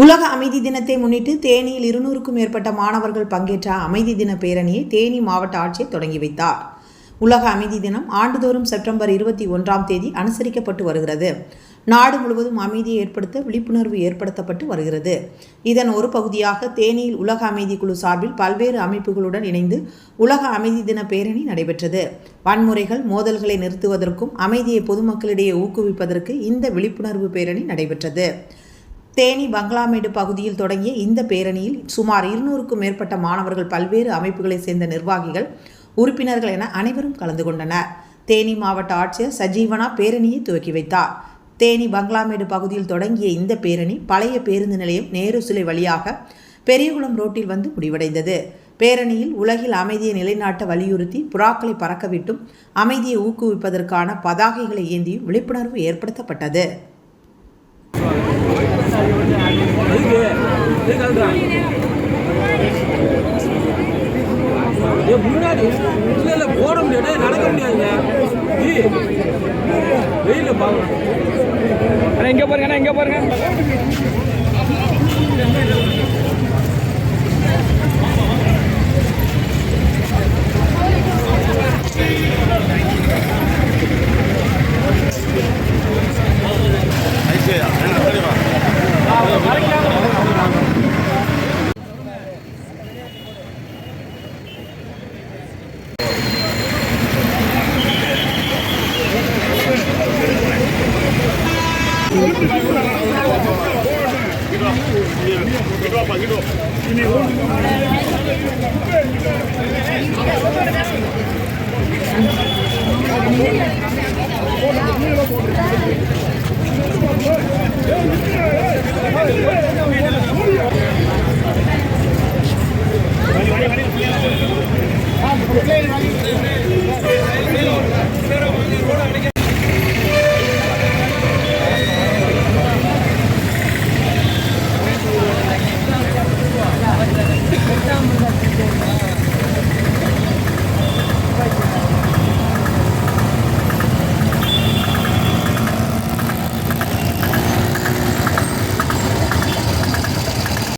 உலக அமைதி தினத்தை முன்னிட்டு தேனியில் இருநூறுக்கும் மேற்பட்ட மாணவர்கள் பங்கேற்ற அமைதி தின பேரணியை தேனி மாவட்ட ஆட்சியர் தொடங்கி வைத்தார். உலக அமைதி தினம் ஆண்டுதோறும் செப்டம்பர் இருபத்தி ஒன்றாம் தேதி அனுசரிக்கப்பட்டு வருகிறது. நாடு முழுவதும் அமைதியை ஏற்படுத்த விழிப்புணர்வு ஏற்படுத்தப்பட்டு வருகிறது. இதன் ஒரு பகுதியாக தேனியில் உலக அமைதி குழு சார்பில் பல்வேறு அமைப்புகளுடன் இணைந்து உலக அமைதி தின பேரணி நடைபெற்றது. வன்முறைகள் மோதல்களை நிறுத்துவதற்கும் அமைதியை பொதுமக்களிடையே ஊக்குவிப்பதற்கு இந்த விழிப்புணர்வு பேரணி நடைபெற்றது. தேனி பங்களாமேடு பகுதியில் தொடங்கிய இந்த பேரணியில் சுமார் இருநூறுக்கும் மேற்பட்ட மாணவர்கள் பல்வேறு அமைப்புகளைச் சேர்ந்த நிர்வாகிகள் உறுப்பினர்கள் என அனைவரும் கலந்து கொண்டனர். தேனி மாவட்ட ஆட்சியர் சஜீவனா பேரணியை துவக்கி வைத்தார். தேனி பங்களாமேடு பகுதியில் தொடங்கிய இந்த பேரணி பழைய பேருந்து நிலையம் நேரு சிலை வழியாக பெரியகுளம் ரோட்டில் வந்து முடிவடைந்தது. பேரணியில் உலகில் அமைதியை நிலைநாட்ட வலியுறுத்தி புறாக்களை பறக்கவிட்டும் அமைதியை ஊக்குவிப்பதற்கான பதாகைகளை ஏந்தியும் விழிப்புணர்வு ஏற்படுத்தப்பட்டது. முன்னாடி இல்லை இல்லை போட முடியாது? நடக்க முடியாதுங்க. ஜி வெயிலில் பார்க்கணும் பாருங்க பாருங்க.